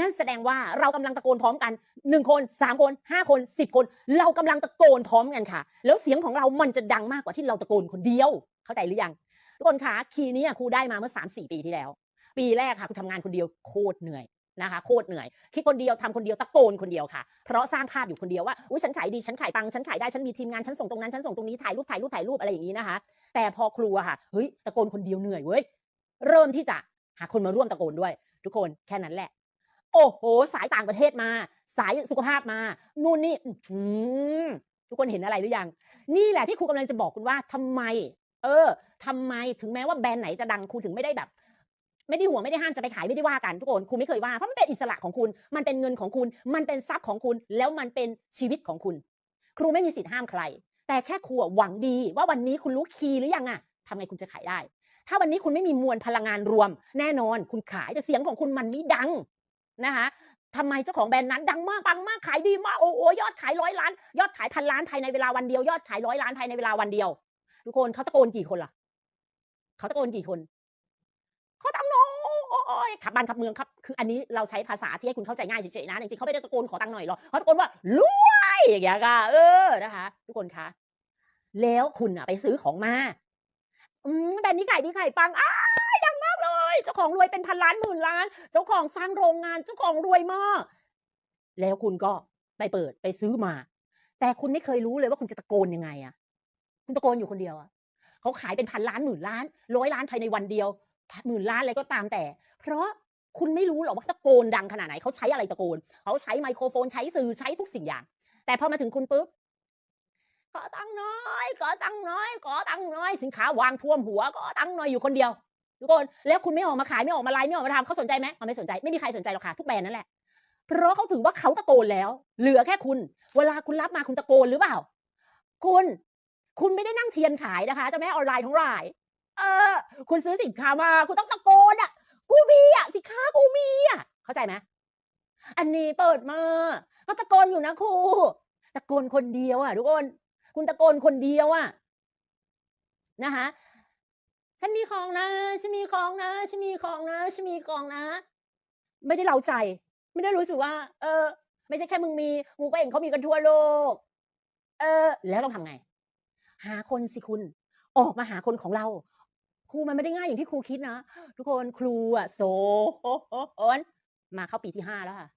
นั่นแสดงว่าเรากำลังตะโกนพร้อมกันหนึ่งคนสามคนห้าคนสิบคน เรากำลังตะโกนพร้อมกันค่ะ แล้วเสียงของเรามันจะดังมากกว่าที่เราตะโกนคนเดียว เข้าใจหรือยังทุกคนคะคีย์นี้ครูได้มาเมื่อสามสี่ปีที่แล้ว ปีแรกค่ะครูทำงานคนเดียวโคตรเหนื่อยนะคะโคตรเหนื่อยคิดคนเดียวทำคนเดียวตะโกนคนเดียวค่ะ เพราะสร้างภาพอยู่คนเดียวว่าอุ้ยฉันขายดีฉันขายปังฉันขายได้ฉันมีทีมงานฉันส่งตรงนั้นฉันส่งตรงนี้ถ่ายรูปถ่ายรูปถ่ายรูปอะไรอย่างนี้นะคะ แต่พอครูอะค่ะเฮ้ยตะโกนคนเดียวเหนื่อยเว้ยเริ่มที่จะหาคนมาร่วมตะโกนด้วย ทุกคนแค่นั้นแหละ โอ้โห สายต่างประเทศมา สายสุขภาพมา นู่นนี่ทุกคนเห็นอะไรหรือยัง นี่แหละที่ครูกำลังจะบอกคุณว่าทำไม เออทำไมถึงแม้ว่าแบรนด์ไหนจะดังครูถึงไม่ได้แบบ ไม่ได้ห่วงไม่ได้ห้ามจะไปขายไม่ได้ว่ากันทุกคนครูไม่เคยว่าเพราะมันเป็นอิสระของคุณ มันเป็นเงินของคุณ มันเป็นทรัพย์ของคุณ แล้วมันเป็นชีวิตของคุณ ครูไม่มีสิทธิ์ห้ามใคร แต่แค่ครูหวังดี ว่าวันนี้คุณรู้คีย์หรือยังอะทำไงคุณจะขายได้ ถ้าวันนี้คุณไม่มีมวลพลังงานรวม แน่นอนคุณขายแต่เสียงของคุณมันไม่ดัง นะคะทำไมเจ้าของแบรนด์นั้นดังมากปังมากขายดีมากโอ้โหยอดขายร้อยล้าน ยอดขายพันล้านภายในเวลาวันเดียวยอดขายร้อยล้านภายในเวลาวันเดียว ทุกคนเขาตะโกนกี่คนล่ะเขาตะโกนกี่คนเขาตังน้อยขับบ้านขับเมืองครับ คืออันนี้เราใช้ภาษาที่ให้คุณเข้าใจง่ายเฉยๆนะจริงๆเขาไม่ได้ตะโกนขอตังค์หน่อยหรอกเขาตะโกนว่ารวยอย่างเงี้ยค่ะเออนะคะ ทุกคนคะแล้วคุณอะไปซื้อของมาอืมแบรนด์นี้ขายดีขายปังอ้า เลยเจ้าของรวยเป็นพันล้านหมื่นล้าน เจ้าของสร้างโรงงาน เจ้าของรวยมาก แล้วคุณก็ไปเปิดไปซื้อมา แต่คุณไม่เคยรู้เลยว่าคุณจะตะโกนยังไงอะคุณตะโกนอยู่คนเดียวอะเขาขายเป็นพันล้านหมื่นล้านร้อยล้านภายในวันเดียวหมื่นล้านอะไรก็ตามแต่ เพราะคุณไม่รู้หรอกว่าตะโกนดังขนาดไหนเขาใช้อะไรตะโกนเขาใช้ไมโครโฟนใช้สื่อใช้ทุกสิ่งอย่าง แต่พอมาถึงคุณปุ๊บขอตังน้อยขอตังน้อยขอตังน้อย สินค้าวางท่วมหัวขอตังน้อยอยู่คนเดียว ทุกคน แล้วคุณไม่ออกมาขายไม่ออกมาไลฟ์ไม่ออกมาทำเขาสนใจไหมเขาไม่สนใจไม่มีใครสนใจหรอกค่ะทุกแบรนด์นั่นแหละเพราะเขาถือว่าเขาตะโกนแล้ว เหลือแค่คุณ เวลาคุณรับมาคุณตะโกนหรือเปล่า คุณ คุณไม่ได้นั่งเทียนขายนะคะเจ้าแม่ออนไลน์ทั้งหลาย เออ คุณซื้อสินค้ามา คุณต้องตะโกนอะ กูมีอะสินค้ากูมีอะ เข้าใจไหมอันนี้เปิดมาก็ตะโกนอยู่นะครูตะโกนคนเดียวอะทุกคน คุณตะโกนคนเดียวอะนะคะ ฉันมีของนะ ฉันมีของนะ ฉันมีของนะ ฉันมีของนะ ไม่ได้เล้าใจ ไม่ได้รู้สึกว่า เออ ไม่ใช่แค่มึงมีกูก็เห็นเขามีกันทั่วโลก เออ แล้วต้องทำไง หาคนสิคุณ ออกมาหาคนของเรา ครูมันไม่ได้ง่ายอย่างที่ครูคิดนะ ทุกคนครูอะโซนมาเข้าปีที่ห้าแล้วค่ะ